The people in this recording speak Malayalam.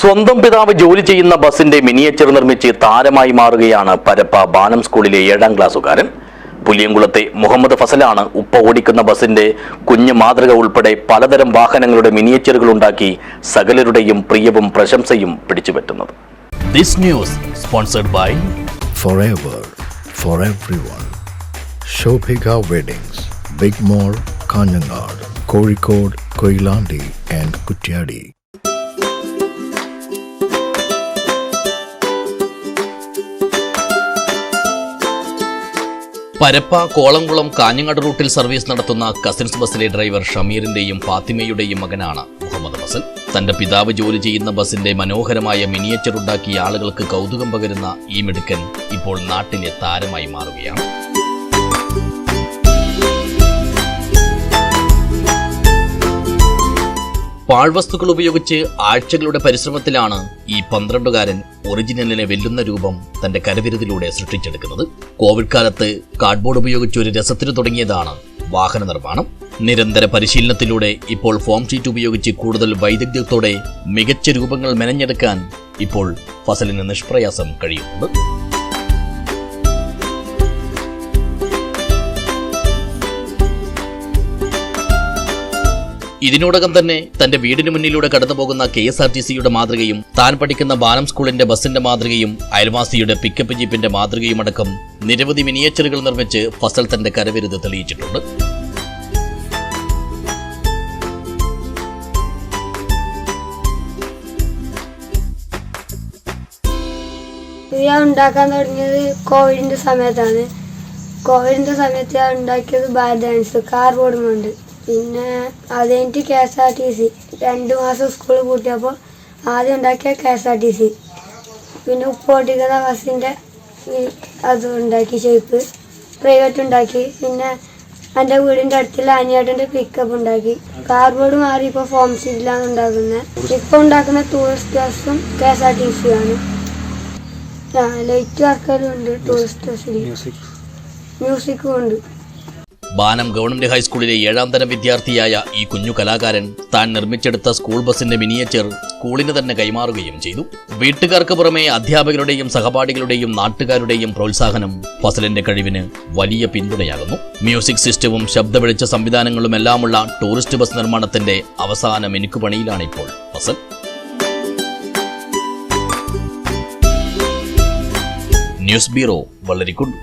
സ്വന്തം പിതാവ് ജോലി ചെയ്യുന്ന ബസിന്റെ മിനിയേച്ചർ നിർമ്മിച്ച് താരമായി മാറുകയാണ് പരപ്പ ബാനം സ്കൂളിലെ ഏഴാം ക്ലാസ്സുകാരൻ. പുലിയംകുളത്തെ മുഹമ്മദ് ഫസലാണ് ഉപ്പ ഓടിക്കുന്ന ബസിന്റെ കുഞ്ഞു മാതൃക ഉൾപ്പെടെ പലതരം വാഹനങ്ങളുടെ മിനിയേച്ചറുകൾ ഉണ്ടാക്കി സകലരുടെയും പ്രിയവും പ്രശംസയും പിടിച്ചുപറ്റുന്നത്. This news sponsored by Kozhikode, Koilandi and Kutyadi. Parappa Kolamkulam Kanhangad route service നടത്തുന്ന കസിൻസ് ബസ്സിലെ ഡ്രൈവർ ഷമീറിന്റെയും ഫാത്തിമയുടെയും മകനാണ് മുഹമ്മദ് ഫസൽ തന്റെ പിതാവ് ജോലി ചെയ്യുന്ന ബസിന്റെ മനോഹരമായ മിനിയേച്ചർ ഉണ്ടാക്കിയ ആളുകൾക്ക് കൗതുകം പകരുന്ന ഈ മിടുക്കൻ ഇപ്പോൾ നാട്ടിലെ താരമായി മാറുകയാണ്. പാഴ്വസ്തുക്കൾ ഉപയോഗിച്ച് ആഴ്ചകളുടെ പരിശ്രമത്തിലാണ് ഈ പന്ത്രണ്ടുകാരൻ ഒറിജിനലിനെ വെല്ലുന്ന രൂപം തന്റെ കരവിരുതിലൂടെ സൃഷ്ടിച്ചെടുക്കുന്നത്. കോവിഡ് കാലത്ത് കാർഡ്ബോർഡ് ഉപയോഗിച്ച് ഒരു രസത്തിന് തുടങ്ങിയതാണ് വാഹന നിർമ്മാണം. നിരന്തര പരിശീലനത്തിലൂടെ ഇപ്പോൾ ഫോം ഷീറ്റ് ഉപയോഗിച്ച് കൂടുതൽ വൈദഗ്ധ്യത്തോടെ മികച്ച രൂപങ്ങൾ മെനഞ്ഞെടുക്കാൻ ഇപ്പോൾ ഫസലിന് നിഷ്പ്രയാസം കഴിയുന്നുണ്ട്. ഇതിനോടകം തന്നെ തന്റെ വീടിന് മുന്നിലൂടെ കടന്നുപോകുന്ന കെ എസ് ആർ ടി സിയുടെ മാതൃകയും താൻ പഠിക്കുന്ന ബാലം സ്കൂളിന്റെ ബസിന്റെ മാതൃകയും അയൽവാസിയുടെ പിക്കപ്പ് ജീപ്പിന്റെ മാതൃകയുമടക്കം നിരവധി മിനിയേച്ചറുകൾ നിർമ്മിച്ച് ഫസൽ തന്റെ കരവിരുത് തെളിയിച്ചിട്ടുണ്ട്. ഞാൻ ഉണ്ടാക്കാൻ തുടങ്ങിയത് കോവിഡിന്റെ സമയത്താണ്. കോവിഡിന്റെ സമയത്ത് ഞാൻ ഉണ്ടാക്കിയത് ബാലൻസ് കാർബോർഡ് കൊണ്ട്. പിന്നെ അത് കഴിഞ്ഞിട്ട് K S R T C. രണ്ട് മാസം സ്കൂൾ പൂട്ടിയപ്പോൾ ആദ്യം ഉണ്ടാക്കിയ K S R T C. പിന്നെ ഉപ്പോട്ടിക്കുന്ന ബസ്സിന്റെ അത് ഉണ്ടാക്കി ഷേപ്പ് പ്രൈവറ്റ് ഉണ്ടാക്കി. പിന്നെ എന്റെ വീടിന്റെ അടുത്തുള്ള അനിയേട്ടന്റെ പിക്കപ്പ് ഉണ്ടാക്കി. കാർബോർഡ് മാറി ഇപ്പോൾ ഫോം സീറ്റിലാണ് ഉണ്ടാക്കുന്നത്. ഇപ്പോൾ ഉണ്ടാക്കുന്ന ടൂറിസ്റ്റ് ബസ്സും കെ എസ് ആർ ടി സിയാണ് ലൈറ്റ് വർക്കലും ഉണ്ട് ടൂറിസ്റ്റ് ബസ്സിൽ മ്യൂസിക്കും ഉണ്ട്. ബാനം ഗവൺമെന്റ് ഹൈസ്കൂളിലെ ഏഴാം തരം വിദ്യാർത്ഥിയായ ഈ കുഞ്ഞു കലാകാരൻ താൻ നിർമ്മിച്ചെടുത്ത സ്കൂൾ ബസിന്റെ മിനിയേച്ചർ സ്കൂളിന് തന്നെ കൈമാറുകയും ചെയ്തു. വീട്ടുകാർക്ക് പുറമെ അധ്യാപകരുടെയും സഹപാഠികളുടെയും നാട്ടുകാരുടെയും പ്രോത്സാഹനം ഫസലിന്റെ കഴിവിന് വലിയ പിന്തുണയാകുന്നു. മ്യൂസിക് സിസ്റ്റവും ശബ്ദ സംവിധാനങ്ങളും എല്ലാമുള്ള ടൂറിസ്റ്റ് ബസ് നിർമ്മാണത്തിന്റെ അവസാന മിനുക്കുപണിയിലാണ് ഇപ്പോൾ ഫസൽ. News bureau വളരിക്കുണ്ട്